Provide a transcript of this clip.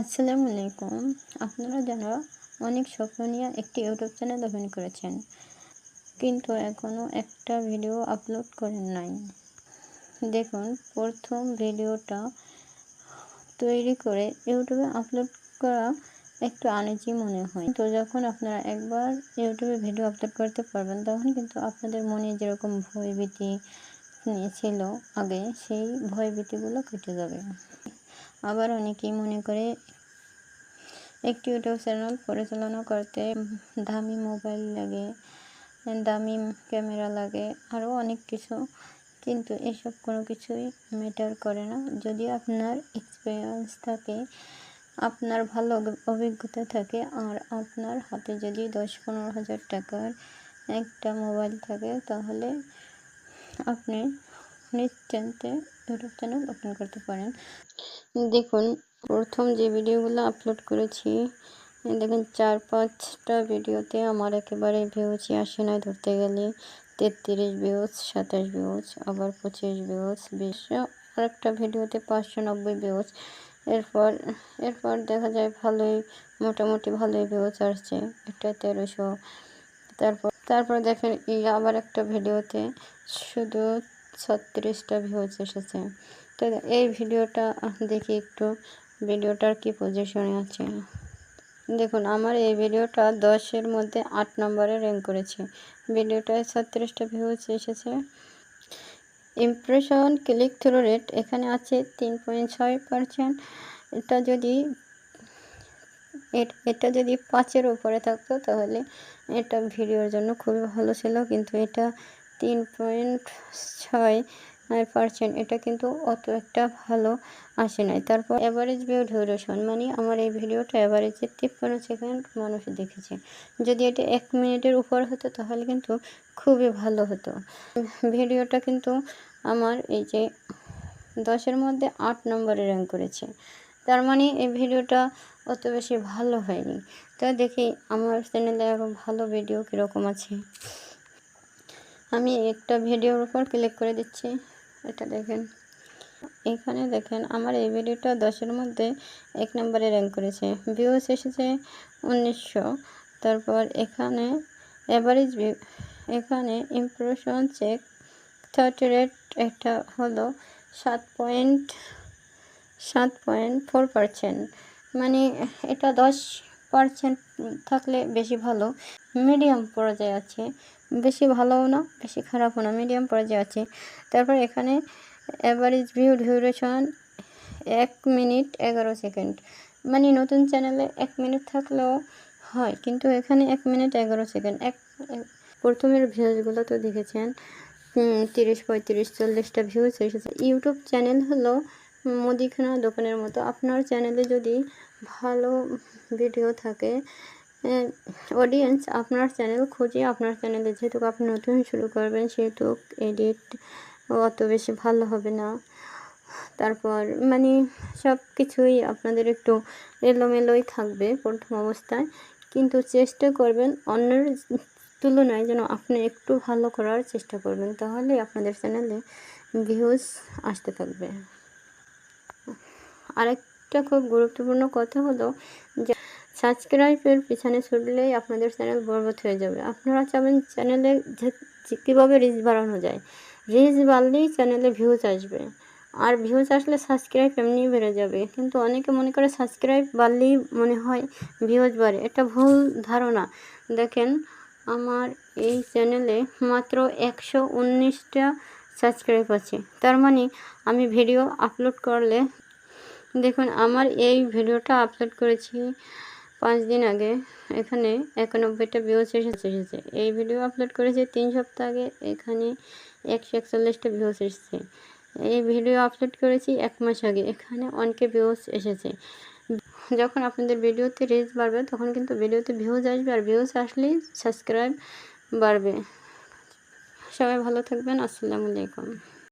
আসসালামু আলাইকুম। আপনারা যারা অনেক স্বপ্ন নিয়ে একটি ইউটিউব চ্যানেল ওপেন করেছেন। কিন্তু এখনও একটা ভিডিও আপলোড করেন নাই। দেখুন, প্রথম ভিডিওটা তৈরি করে ইউটিউবে আপলোড করা একটু আনেজি মনে হয়। তো যখন আপনারা একবার ইউটিউবে ভিডিও আপলোড করতে পারবেন, তখন কিন্তু আপনাদের মনে যেরকম ভয়ভীতি ছিল আগে, সেই ভয়ভীতিগুলো কেটে যাবে। আবার অনেকেই মনে করে একটি ইউটিউব চ্যানেল পরিচালনা করতে দামি মোবাইল লাগে, দামি ক্যামেরা লাগে, আরও অনেক কিছু। কিন্তু এসব কোনো কিছুই ম্যাটার করে না। যদি আপনার এক্সপিরিয়েন্স থাকে, আপনার ভালো অভিজ্ঞতা থাকে, আর আপনার হাতে যদি দশ পনেরো হাজার টাকার একটা মোবাইল থাকে, তাহলে আপনি নিশ্চিন্তে ইউটিউব চ্যানেল ওপেন করতে পারেন। দেখুন, প্রথম যে ভিডিওগুলো আপলোড করেছি, দেখুন চার পাঁচটা ভিডিওতে আমার একেবারে ভিউজই আসে না ধরতে গেলে। তেত্রিশ ভিউজ সাতাশ ভিউজ আবার পঁচিশ ভিউজ বিশ, আরেকটা ভিডিওতে পাঁচশো নব্বই ভিউজ এরপর এরপর দেখা যায় ভালোই, মোটামুটি ভালোই ভিউজ আসছে, একটা তেরোশো। তারপর তারপর দেখেন এই আবার একটা ভিডিওতে শুধু ছত্রিশটা ভিউজ এসেছে। তো এই ভিডিওটা দেখি একটু, ভিডিওটার কি পজিশনে আছে। দেখুন, আমার এই ভিডিওটা দশের মধ্যে আট নম্বরে র্যাঙ্ক করেছে। ভিডিওটায় ছত্রিশটা ভিউজ এসেছে। ইমপ্রেশন ক্লিক থ্রু রেট এখানে আছে তিন পয়েন্ট ছয় পারসেন্ট এটা যদি এটা যদি পাঁচের উপরে থাকতো তাহলে এটা ভিডিওর জন্য খুবই ভালো ছিল। কিন্তু এটা তিন পয়েন্ট ছয় পারসেন্ট এটা কিন্তু অত একটা ভালো আসে নাই। তারপর অ্যাভারেজ ভিউ ডিউরেশন মানে আমার এই ভিডিওটা অ্যাভারেজে তিপ্পান্ন সেকেন্ড মানুষ দেখেছে। যদি এটা এক মিনিটের উপর হতো, তাহলে কিন্তু খুবই ভালো হতো। ভিডিওটা কিন্তু আমার এই যে দশের মধ্যে আট নম্বরে র্যাঙ্ক করেছে। তার মানে এই ভিডিওটা অত বেশি ভালো হয়নি। তো দেখি আমার চ্যানেলে আরও ভালো ভিডিও কীরকম আছে। আমি একটা ভিডিওর উপর ক্লিক করে দিচ্ছি। এটা দেখেন। এখানে দেখেন, আমার এই ভিডিওটা দশের মধ্যে এক নম্বরে র্যাঙ্ক করেছে। ভিউস এসেছে উনিশশো। তারপর এখানে অ্যাভারেজ ভিউ এখানে ইমপ্রেশন চেক থার্টি রেট এটা হলো সাত পয়েন্ট সাত পয়েন্ট ফোর পারসেন্ট মানে এটা দশ পারসেন্ট থাকলে বেশি ভালো। মিডিয়াম পর্যায়ে আছে। বেশি ভালোও না, বেশি খারাপও না, মিডিয়াম পর্যায়ে আছে। তারপর এখানে অ্যাভারেজ ভিউ ডিউরেশন এক মিনিট এগারো সেকেন্ড। মানে নতুন চ্যানেলে এক মিনিট থাকলেও হয়, কিন্তু এখানে এক মিনিট এগারো সেকেন্ড। এক, প্রথমের ভিউজগুলো তো দেখেছেন তিরিশ পঁয়ত্রিশ, চল্লিশটা ভিউজ এসেছে। ইউটিউব চ্যানেল হলো মুদিখানা দোকানের মতো। আপনার চ্যানেলে যদি ভালো ভিডিও থাকে অডিয়েন্স আপনার চ্যানেল খুঁজে আপনার চ্যানেলে যেহেতু আপনি নতুন শুরু করবেন, সেহেতু এডিট অত বেশি ভালো হবে না। তারপর মানে সব কিছুই আপনাদের একটু এলোমেলোই থাকবে প্রথম অবস্থায়। কিন্তু চেষ্টা করবেন অন্যের তুলনায় যেন আপনি একটু ভালো করার চেষ্টা করবেন তাহলে আপনাদের চ্যানেলে ভিউজ আসতে থাকবে। আরেকটা খুব গুরুত্বপূর্ণ কথা হলো যে সাবস্ক্রাইবের পিছনে ছুটলেই আপনাদের চ্যানেল বরবাদ হয়ে যাবে। আপনারা চাবেন চ্যানেলে কীভাবে রিচ বাড়ানো যায়। রিচ বাড়লেই চ্যানেলে ভিউজ আসবে। আর ভিউজ আসলে সাবস্ক্রাইব এমনি বেড়ে যাবে। কিন্তু অনেকে মনে করে সাবস্ক্রাইব বাড়লেই মনে হয় ভিউজ বাড়ে। এটা ভুল ধারণা। দেখেন, আমার এই চ্যানেলে মাত্র একশো উনিশটা সাবস্ক্রাইব আছে। তার মানে আমি ভিডিও আপলোড করলে দেখুন, আমার এই ভিডিওটা আপলোড করেছি পাঁচ দিন আগে। এখানে একানব্বইটা ভিউজ এসেছে এসেছে। এই ভিডিও আপলোড করেছে তিন সপ্তাহ আগে, এখানে একশো একচল্লিশটা ভিউজ এসেছে। এই ভিডিও আপলোড করেছি এক মাস আগে, এখানে অনেকে ভিউজ এসেছে। যখন আপনাদের ভিডিওতে রিচ বাড়বে, তখন কিন্তু ভিডিওতে ভিউজ আসবে, আর ভিউজ আসলেই সাবস্ক্রাইব বাড়বে। সবাই ভালো থাকবেন, আসসালামু আলাইকুম।